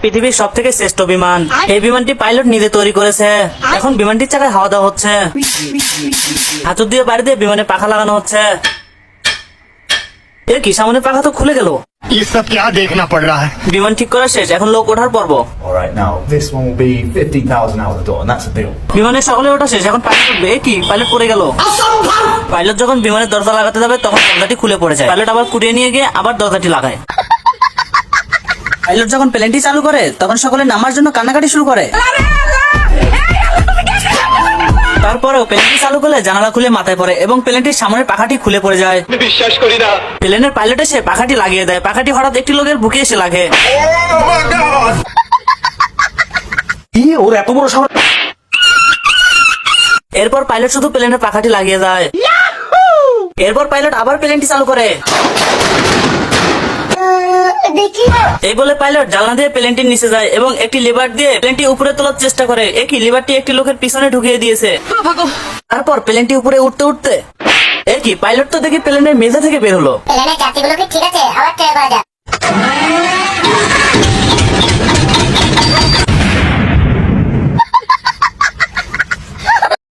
পৃথিবীর সব থেকে শ্রেষ্ঠ বিমান এই বিমানটি পাইলট নিজে তৈরি করেছে এখন বিমানটির চাকায় হাওয়া দেওয়া হচ্ছে হাতুর দিয়ে বাড়ি দিয়ে বিমানে পাখা লাগানো হচ্ছে এর কি সামনে পাখা তো খুলে গেল ये सब क्या देखना पड़ रहा है বিমান ঠিক করা শেষ এখন লোক ওঠার পর্ব All right, now this one will be 15,000 out the door, and that's a deal. বিমানের সকলে ওঠা শেষ এখন পাইলট উঠবে এ কি পাইলট পড়ে গেল পাইলট যখন বিমানের দরজা লাগাতে যাবে তখন দরজাটি খুলে পড়ে যায় পাইলট আবার কুড়িয়ে নিয়ে গিয়ে আবার দরজাটি লাগায় পাইলট যখন প্লেনটি চালু করে তখন সকলে নামার জন্য কান্নাকাটি শুরু করে। তারপরেও প্লেনটি চালু করলে জানালা খুলে মাথায় পড়ে এবং প্লেনটির সামনের পাখাটি খুলে পড়ে যায়। বিশ্বাস করি না। প্লেনের পাইলট এসে পাখাটি লাগিয়ে দেয়। পাখাটি হঠাৎ একটি লোকের বুকে এসে লাগে। কি ওর এত বড় সাহস? এরপর পাইলট শুধু প্লেনের পাখাটি লাগিয়ে দেয় এরপর পাইলট আবার প্লেনটি চালু করে। এই বলে পাইলট জ্বালা দিয়ে প্লেনটির নিচে যায় এবং একটি লেবার দিয়ে প্লেনটি উপরে তোলার চেষ্টা করে। একই লেবারটি একটি লোকের পিছনে ঢুকিয়ে দিয়েছে। তারপর প্লেনটি উপরে উঠতে উঠতে একই পাইলট তো দেখি প্লেনের মেঝে থেকে বের হলো। প্লেনের যাত্রীগুলো ঠিক আছে? আবার ট্রাই করা যাক।